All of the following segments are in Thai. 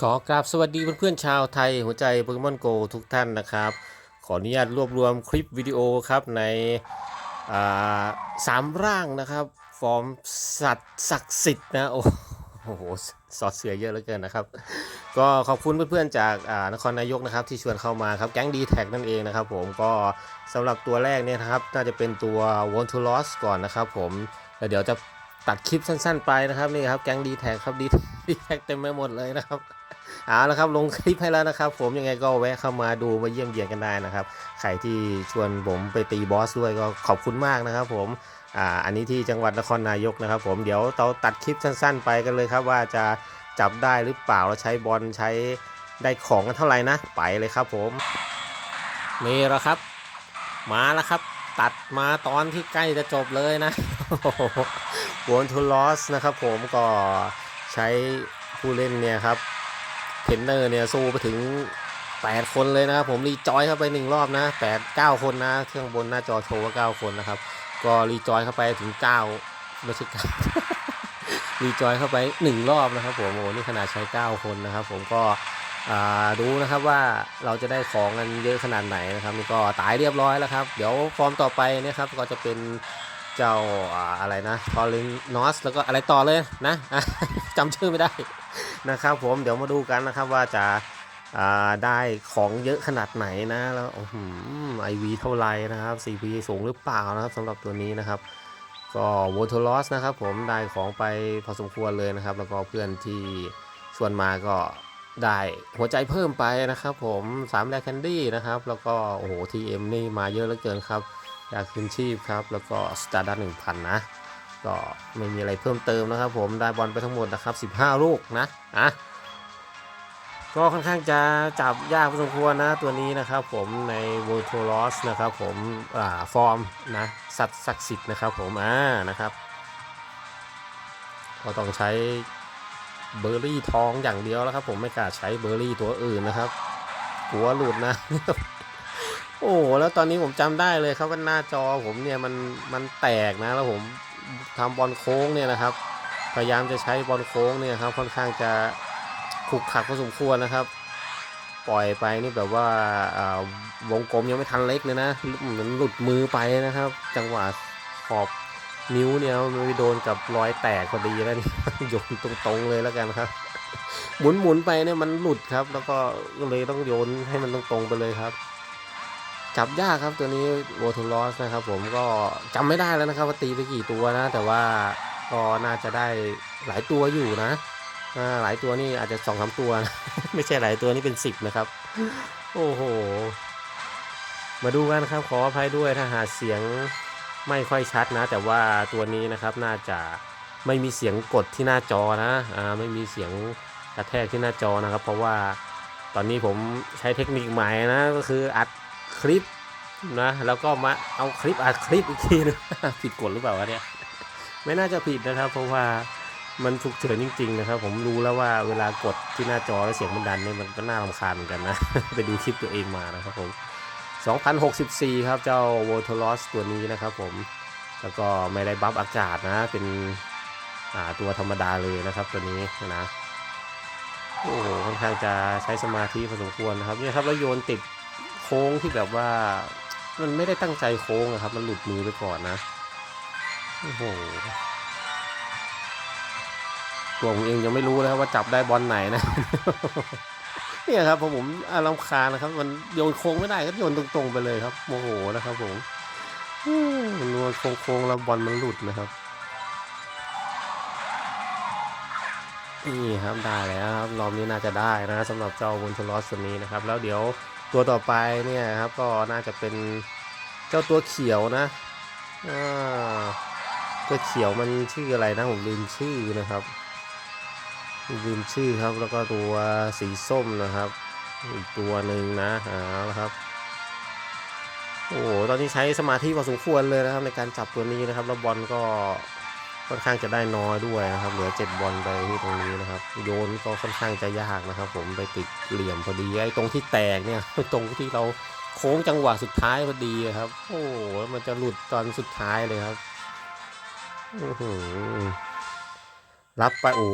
ขอกราบสวัสดีเพื่อนๆชาวไทยหัวใจโปเกมอนโกทุกท่านนะครับ ขออนุญาตรวบรวมคลิปวิดีโอครับในสามร่างนะครับ ฟอร์มสัตว์ศักดิ์สิทธิ์นะโอ้โหสอดเสือเยอะเหลือเกินนะครับ ก็ขอบคุณเพื่อนๆจากนครนายกนะครับที่ชวนเข้ามาครับแก๊งดีแท็กนั่นเองนะครับผมก็สำหรับตัวแรกเนี่ยนะครับ น่าจะเป็นตัว Want to Lost ก่อนนะครับผมแล้วเดี๋ยวจะตัดคลิปสั้นๆไปนะครับนี่ครับแก๊งดีแท็กครับดีดีแท็กเต็มไปหมดเลยนะครับ เอาละครับลงคลิปให้แล้วนะครับ ผมยังไงก็แวะเข้ามาดูมาเยี่ยมเยียนกันได้นะครับใครที่ชวนผมไปตีบอสด้วยก็ขอบคุณมากนะครับ ผมอ่าอันนี้ที่จังหวัดนครนายกนะครับ ผมเดี๋ยวเราตัดคลิปสั้น ๆ ไปกันเลยครับ ว่าจะจับได้หรือเปล่าเราใช้บอลใช้ได้ของกันเท่าไหร่นะไปเลยครับ ผมนี่แล้วครับ มาแล้วครับ ตัดมาตอนที่ใกล้จะจบเลยนะวนทูลอสนะครับ ผมก็ใช้ผู้เล่นเนี่ยครับ เทนเนอร์เนี่ยสู้ไปถึง 8 คนเลยนะครับผมรีจอยเข้าไปหนึ่งรอบนะ8 9 คนนะเครื่องบนหน้าจอโชว์ว่า9คนนะครับ ก็รีจอยเข้าไปถึง9ไม่ใช่9รีจอยเข้าไป 1 รอบนะครับผมโอ้นี่ขนาดใช้ 9 คนนะครับ ผมก็อ่าดูนะครับว่าเราจะได้ของกันเยอะขนาดไหนนะครับนี่ก็ตายเรียบร้อยแล้วครับ เดี๋ยวฟอร์มต่อไปนะครับก็จะเป็น เจ้าอะไรนะทอรินนอสแล้วก็อะไรต่อเลยนะจำชื่อไม่ได้นะครับผมเดี๋ยวมาดูกันนะครับว่าจะาได้ของเยอะขนาดไหนนะแล้วไอวีเท่าไหรนะครับ CP สูงหรือเปล่านะครับสำหรับตัวนี้นะครับ ก็วอ t ลอสนะครับผมได้ของไปพอสมควรเลยนะครับ แล้วก็เพื่อนที่ชวนมาก็ได้หัวใจเพิ่มไปนะครับผม3แรกแคนดี้นะครับ แล้วก็โอ้โห TM นี่มาเยอะเหลือเกินครับ ยากคืนชีพครับ แล้วก็สตาร์ดัตหนึ่งพันนะ ก็ไม่มีอะไรเพิ่มเติมนะครับผม ได้บอลไปทั้งหมดนะครับ 15 ลูกนะอะก็ค่อนข้างจะจับยากพอสมควรนะตัวนี้นะครับผมใน v o l t o r o s นะครับผมอ่าฟอร์มนะสัตว์ศักดิ์สิทธิ์นะครับผมอ่านะครับ ก็ต้องใช้เบอร์รี่ทองอย่างเดียวแล้วครับผมไม่กล้าใช้เบอร์รี่ตัวอื่นนะครับกลัวหลุดนะ โหแล้วตอนนี้ผมจำได้เลยครับว่าหน้าจอผมเนี่ยมันมันแตกนะแล้วผมทำบอลโค้งเนี่ยนะครับ พยายามจะใช้บอลโค้งเนี่ยครับ ค่อนข้างจะขุกขักพอสมควรนะครับ ปล่อยไปนี่แบบว่าวงกลมยังไม่ทันเล็กเลยนะเหมือนหลุดมือไปนะครับ จังหวะขอบนิ้วเนี่ยมันไปโดนกับรอยแตกพอดีแล้วนี่โยนตรงๆเลยแล้วกันครับหมุนหมุนๆไปเนี่ยมันหลุดครับ แล้วก็เลยต้องโยนให้มันตรงๆไปเลยครับ จับยากครับตัวนี้โวทูลอสนะครับ ผมก็จำไม่ได้แล้วนะครับว่าตีไปกี่ตัวนะ แต่ว่าก็น่าจะได้หลายตัวอยู่นะหลายตัวนี่อาจจะสองสามตัวนะไม่ใช่หลายตัวนี่เป็นสิบนะครับ โอ้โห มาดูกันครับขออภัยด้วยถ้าหาเสียงไม่ค่อยชัดนะ แต่ว่าตัวนี้นะครับน่าจะไม่มีเสียงกดที่หน้าจอนะอ่าไม่มีเสียงกระแทกที่หน้าจอนะครับ เพราะว่าตอนนี้ผมใช้เทคนิคใหม่นะก็คืออัด คลิปนะแล้วก็มาเอาคลิปอัดคลิปอีกทีนึงผิดกฎหรือเปล่าวะเนี่ยไม่น่าจะผิดนะครับ เพราะว่ามันฉุกเฉินจริงๆนะครับ ผมรู้แล้วว่าเวลากดที่หน้าจอแล้วเสียงมันดันเนี่ยมันก็น่ารำคาญเหมือนกันนะ ไปดูคลิปตัวเองมานะครับผม2064 ครับเจ้า v o t o l o s ตัวนี้นะครับผม แล้วก็ไม่ได้บัฟอากาศนะ เป็นตัวธรรมดาเลยนะครับตัวนี้นะ โอ้โหค่อนข้างจะใช้สมาธิพอสมควรนะครับเนี่ยครับแล้วโยนติด ค้งที่แบบว่า มันไม่ได้ตั้งใจโค้งอะครับ มันหลุดมือไปก่อนนะโอ้โหตัวผมเองยังไม่รู้นะครับว่าจับได้บอลไหนนะ เนี่ยครับพอผมอารมคานะครับ มันโยนโค้งไม่ได้ก็โยนตรงๆไปเลยครับโมโหนะครับผมมันโยนโค้งๆแล้วบอลมันหลุดนะครับนี่ครับได้แล้วครับรอบนี้น่าจะได้นะสำหรับเจ้าบุนชลอสตัวนี้นะครับ แล้วเดี๋ยว ตัวต่อไปเนี่ยครับก็น่าจะเป็นเจ้าตัวเขียวนะตัวเขียวมันชื่ออะไรนะผมลืมชื่อนะครับลืมชื่อครับแล้วก็ตัวสีส้มนะครับ อีกตัวหนึ่งนะเอาละครับโอ้ตอนนี้ใช้สมาธิพอสมควรเลยนะครับในการจับตัวนี้นะครับแล้วบอลก็ ค่อนข้างจะได้น้อยด้วยนะครับ เหลือเจ็ดบอลไปที่ตรงนี้นะครับ โยนก็ค่อนข้างจะยากนะครับ ผมไปติดเหลี่ยมพอดีไอ้ตรงที่แตกเนี่ยตรงที่เราโค้งจังหวะสุดท้ายพอดีครับ โอ้โหแล้วมันจะหลุดตอนสุดท้ายเลยครับรับไปโอ้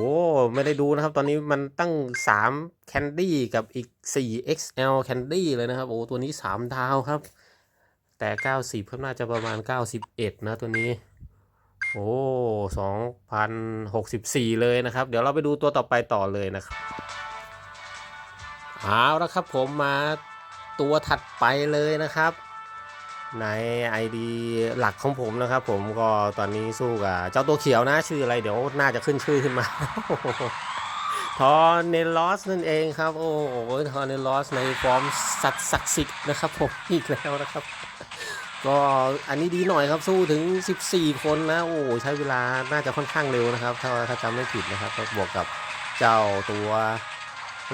ไม่ได้ดูนะครับ ตอนนี้มันตั้ง 3 แคนดี้กับอีก 4 XL แคนดี้เลยนะครับ โอ้ตัวนี้ 3 ดาวครับ แต่ 90ครับน่าจะประมาณ 91 นะตัวนี้ โอ้2,064เลยนะครับ เดี๋ยวเราไปดูตัวต่อไปต่อเลยนะครับเอาละครับผมมาตัวถัดไปเลยนะครับ ใน ID หลักของผมนะครับ ผมก็ตอนนี้สู้กับเจ้าตัวเขียวนะชื่ออะไรเดี๋ยวน่าจะขึ้นชื่อขึ้นมาทอร์เนลอสนั่นเองครับ โอ้โหทอร์เนลอสในฟอร์มสัตว์ศักดิ์สิทธิ์นะครับผมอีกแล้วนะครับ ก็อันนี้ดีหน่อยครับสู้ถึง 14 คนนะ โอ้ใช้เวลาน่าจะค่อนข้างเร็วนะครับ ถ้าถ้าจำไม่ผิดนะครับก็บวกกับเจ้าตัว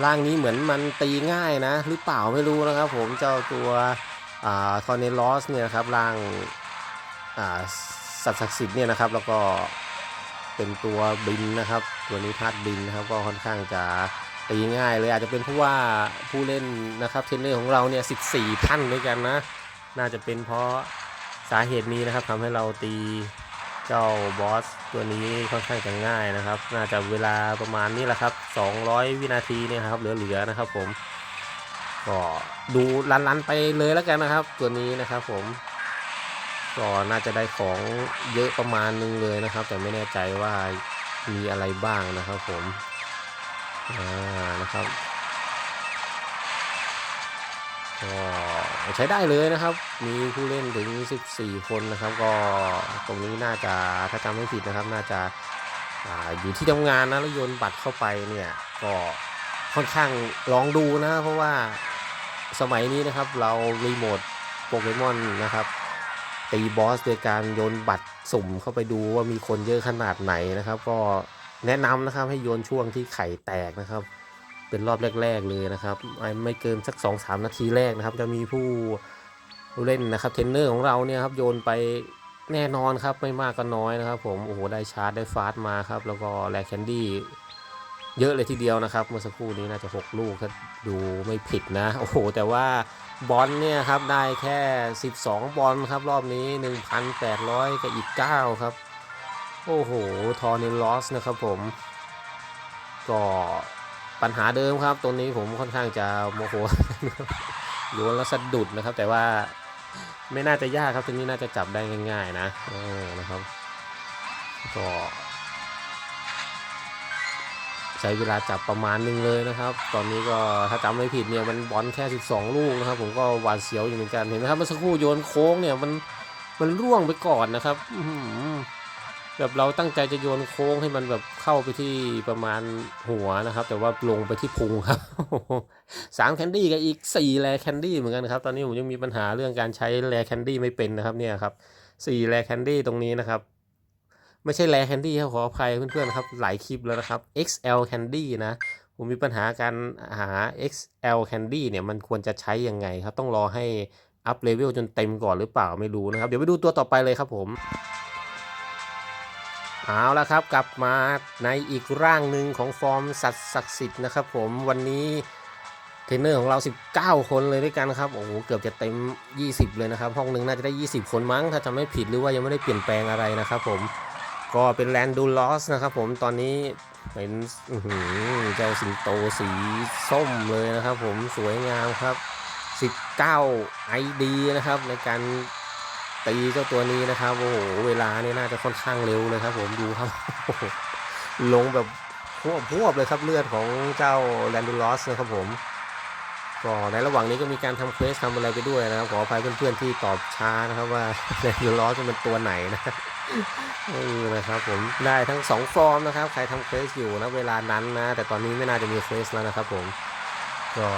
ร่างนี้เหมือนมันตีง่ายนะ หรือเปล่าไม่รู้นะครับ ผมเจ้าตัวอ่าทอร์เนลอสเนี่ยนะครับร่างอ่าสัตว์ศักดิ์สิทธิ์เนี่ยนะครับ แล้วก็เป็นตัวบินนะครับ ตัวนี้ธาตุบินนะครับก็ค่อนข้างจะตีง่ายเลยอาจจะเป็นเพราะว่าผู้เล่นนะครับเทรนเนอร์ของเราเนี่ย 14 ท่านด้วยกันนะ น่าจะเป็นเพราะสาเหตุนี้นะครับทำให้เราตีเจ้าบอสตัวนี้ค่อนข้างจะง่ายนะครับ น่าจะเวลาประมาณนี้แหละครับ 200 วินาทีเนี่ยครับเหลือๆนะครับ ผมก็ดูลันๆไปเลยแล้วกันนะครับ ตัวนี้นะครับ ผมก็น่าจะได้ของเยอะประมาณนึงเลยนะครับ แต่ไม่แน่ใจว่ามีอะไรบ้างนะครับ ผมอ่านะครับ ก็ใช้ได้เลยนะครับ มีผู้เล่นถึง 14 คนนะครับ ก็ตรงนี้น่าจะถ้าจำไม่ผิดนะครับ น่าจะอาอยู่ที่ทำงานนะแล้วโยนบัตรเข้าไปเนี่ยก็ค่อนข้างลองดูนะ เพราะว่าสมัยนี้นะครับเรารีโมทโปเกมอนนะครับตีบอสโดยการโยนบัตรสุ่มเข้าไปดูว่ามีคนเยอะขนาดไหนนะครับ ก็แนะนำนะครับให้โยนช่วงที่ไข่แตกนะครับ เป็นรอบแรก ๆ เลยนะครับไม่ไม่เกินสัก 2-3 นาทีแรกนะครับ จะมีผู้เล่นนะครับเทรนเนอร์ของเราเนี่ยครับโยนไปแน่นอนครับไม่มากก็น้อยนะครับ ผมโอ้โหได้ชาร์จได้ฟาสต์มาครับแล้วก็แลกแคนดี้เยอะเลยทีเดียวนะครับ เมื่อสักครู่นี้น่าจะ 6 ลูกถ้าดูไม่ผิดนะ โอ้โห แต่ว่าบอลเนี่ยครับได้แค่ 12 บอลครับรอบนี้ 1,800 กับอีก 9 ครับ โอ้โห ทอร์นิลอสนะครับผม ก็ ปัญหาเดิมครับตัวนี้ผมค่อนข้างจะโมโหโยนแล้วสะดุดนะครับ แต่ว่าไม่น่าจะยากครับตัวนี้น่าจะจับได้ง่าย ๆ นะเออนะครับ ก็ใช้เวลาจับประมาณหนึงเลยนะครับ ตอนนี้ก็ถ้าจำไม่ผิดเนี่ยมันบอลแค่ 12 ลูกนะครับ ผมก็หวาดเสียวอยู่เหมือนกันเห็นไหมครับเมื่อสักครู่โยนโค้งเนี่ยมันมันร่วงไปก่อนนะครับอื แบบเราตั้งใจจะโยนโค้งให้มันแบบเข้าไปที่ประมาณหัวนะครับ แต่ว่าลงไปที่พุงครับสามแคนดี้กับอีกสี่แรแคนดี้เหมือนกันครับ ตอนนี้ผมยังมีปัญหาเรื่องการใช้แรแคนดี้ไม่เป็นนะครับเนี่ยครับสี่แรแคนดี้ตรงนี้นะครับ ไม่ใช่แรแคนดี้ครับขออภัยเพื่อนๆครับหลายคลิปแล้วนะครับ XL Candy นะผมมีปัญหาการหา XL Candy เนี่ยมันควรจะใช้ยังไงครับ ต้องรอให้อัพเลเวลจนเต็มก่อนหรือเปล่าไม่รู้นะครับ เดี๋ยวไปดูตัวต่อไปเลยครับผม เอาละครับกลับมาในอีกร่างหนึ่งของฟอร์มสัตว์ศักดิ์สิทธิ์นะครับผมวันนี้เทรนเนอร์ของเรา 19 คนเลยด้วยกันครับโอ้โหเกือบจะเต็ม 20 เลยนะครับห้องหนึ่งน่าจะได้ 20 คนมั้ง ถ้าจำไม่ผิดหรือว่ายังไม่ได้เปลี่ยนแปลงอะไรนะครับผมก็เป็นแลนดูลอสนะครับผมตอนนี้เป็นเจ้าสิงโตสีส้มเลยนะครับผมสวยงามครับ 19 ID นะครับในการ ตีเจ้าตัวนี้นะครับโอ้โหเวลานี่น่าจะค่อนข้างเร็วเลยครับ ผมดูครับลงแบบพวบพวบเลยครับเลือดของเจ้าแลนดูลอสนะครับผมก็ในระหว่างนี้ก็มีการทำเควสทำอะไรไปด้วยนะครับขออภัยเพื่อนๆที่ตอบช้านะครับว่าแลนดูลอสเป็นตัวไหนนะเออนะครับผมได้ทั้งสองฟอร์มนะครับ ใครทำเควสอยู่นะเวลานั้นนะ แต่ตอนนี้ไม่น่าจะมีเควสแล้วนะครับผมก็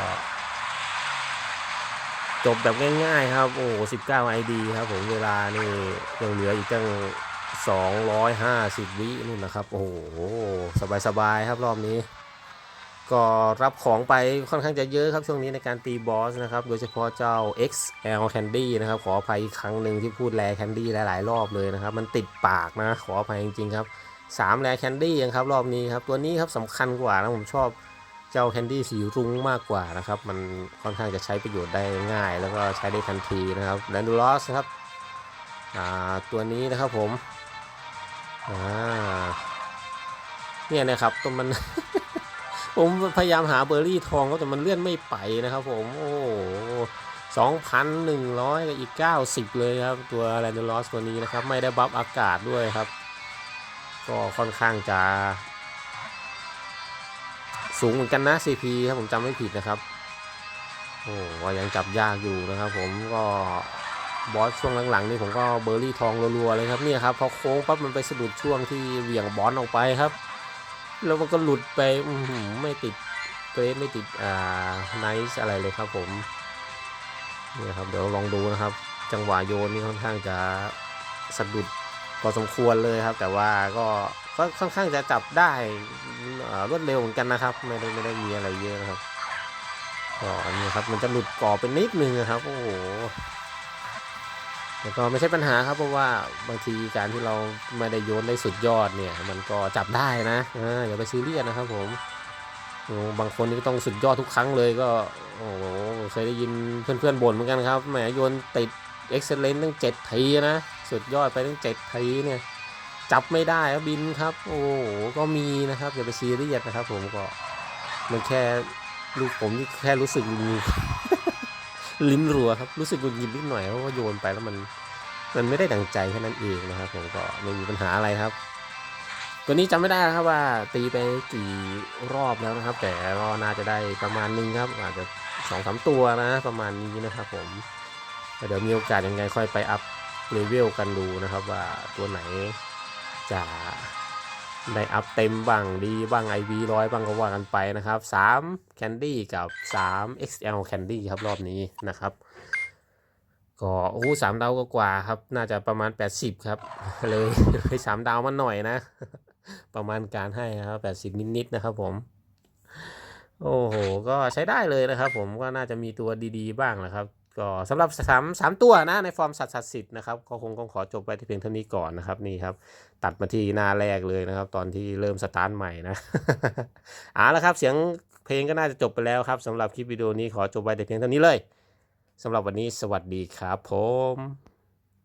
จบแบบง่ายๆครับ โอ้19 ID ครับผมเวลานี่ยังเหลืออีกตั้ง250วินู่นนะครับ โอ้โหสบายๆครับรอบนี้ ก็รับของไปค่อนข้างจะเยอะครับช่วงนี้ในการตีบอสนะครับ โดยเฉพาะเจ้า XL Candy นะครับ ขออภัยอีกครั้งหนึ่งที่พูดแร Candy หลายๆ รอบเลยนะครับ มันติดปากนะ ขออภัยจริงๆครับ3แร Candy ยังครับรอบนี้ครับ ตัวนี้ครับสำคัญกว่านะผมชอบ เจ้าแคนดี้สีรุ้งมากกว่านะครับ มันค่อนข้างจะใช้ประโยชน์ได้ง่าย แล้วก็ใช้ได้ทันทีนะครับแลนดูลอสครับตัวนี้นะครับผมเนี่ยนะครับตัวมัน ผมพยายามหาเบอร์รี่ทองก็แต่มันเลื่อนไม่ไปนะครับ ผมโอ้สองพันหนึ่งร้อยกับอีกเก้าสิบเลยครับ ตัวแรนดลอสตัวนี้นะครับ ไม่ได้บัฟอากาศด้วยครับ ก็ค่อนข้างจะ สูงเหมือนกันนะ CP ครับผมจำไม่ผิดนะครับโอ้ก็ยังจับยากอยู่นะครับ ผมก็บอสช่วงหลังๆนี่ผมก็เบอร์รี่ทองรัวๆเลยครับเนี่ยครับพอโค้งปั๊บมันไปสะดุดช่วงที่เหวี่ยงบอลออกไปครับ แล้วมันก็หลุดไปอืไม่ติดเกรดไม่ติดอ่าไนซ์อะไรเลยครับผมเนี่ยครับเดี๋ยวลองดูนะครับ จังหวะโยนนี่ค่อนข้างจะสะดุดพอสมควรเลยครับ แต่ว่าก็ก็ค่อนข้างจะจับได้ รวดเร็วเหมือนกันนะครับ ไม่ได้ไม่ได้มีอะไรเยอะนะครับก็อันนี้ครับมันจะหลุดกรอบไปนิดนึงนะครับ โอ้โหแต่ก็ไม่ใช่ปัญหาครับเพราะว่าบางทีการที่เราไม่ได้โยนได้สุดยอดเนี่ย มันก็จับได้นะออย่าไปซีเรียสนะครับ ผมบางคนนี่ก็ต้องสุดยอดทุกครั้งเลยก็โอ้โหเคยได้ยินเพื่อนๆบ่นเหมือนกันครับแหมโยนติดเอ็กเซ์เลนต์ตั้งเจ็ดทีนะสุดยอดไปตั้งเจ็ดทีเนี่ย จับไม่ได้ครับบินครับ โอ้โหก็มีนะครับอย่าไปซีเรียสนะครับ ผมก็มันแค่ลูกผมนี่แค่รู้สึกมีลิ้นรัวครับรู้สึกหงุดหงิดนิดหน่อยเพราะว่าโยนไปแล้วมันมันไม่ได้ดังใจแค่นั้นเองนะครับ ผมก็ไม่มีปัญหาอะไรครับ ตัวนี้จำไม่ได้ครับว่าตีไปกี่รอบแล้วนะครับ แต่ก็น่าจะได้ประมาณนึงครับ อาจจะสองสามตัวนะ ประมาณนี้นะครับ ผมเดี๋ยวมีโอกาสยังไงค่อยไปอัพเลเวลกันดูนะครับ ว่าตัวไหน จะได้อัพเต็มบ้างดีบ้าง IV ร้อยบ้างก็ว่ากันไปนะครับ3 Candy กับ 3 XL Candy ครับรอบนี้นะครับ ก็โอ้สามดาวก็กว่าครับ น่าจะประมาณ 80 ครับ เลยเลยสามดาวมาหน่อยนะ ประมาณการให้ครับ 80 นิดๆนะครับผม โอ้โห ก็ใช้ได้เลยนะครับผมก็น่าจะมีตัวดีๆ บ้างนะครับ ก็สำหรับสามสามตัวนะในฟอร์มสัตว์สัตว์สิทธิ์นะครับก็คงต้องขอจบไปที่เพียงเท่านี้ก่อนนะครับนี่ครับ ตัดมาที่หน้าแรกเลยนะครับ ตอนที่เริ่มสตาร์ทใหม่นะเอาละครับเสียงเพลงก็น่าจะจบไปแล้วครับสำหรับคลิปวิดีโอนี้ขอจบไปแต่เพียงเท่านี้เลยสำหรับวันนี้สวัสดีครับผม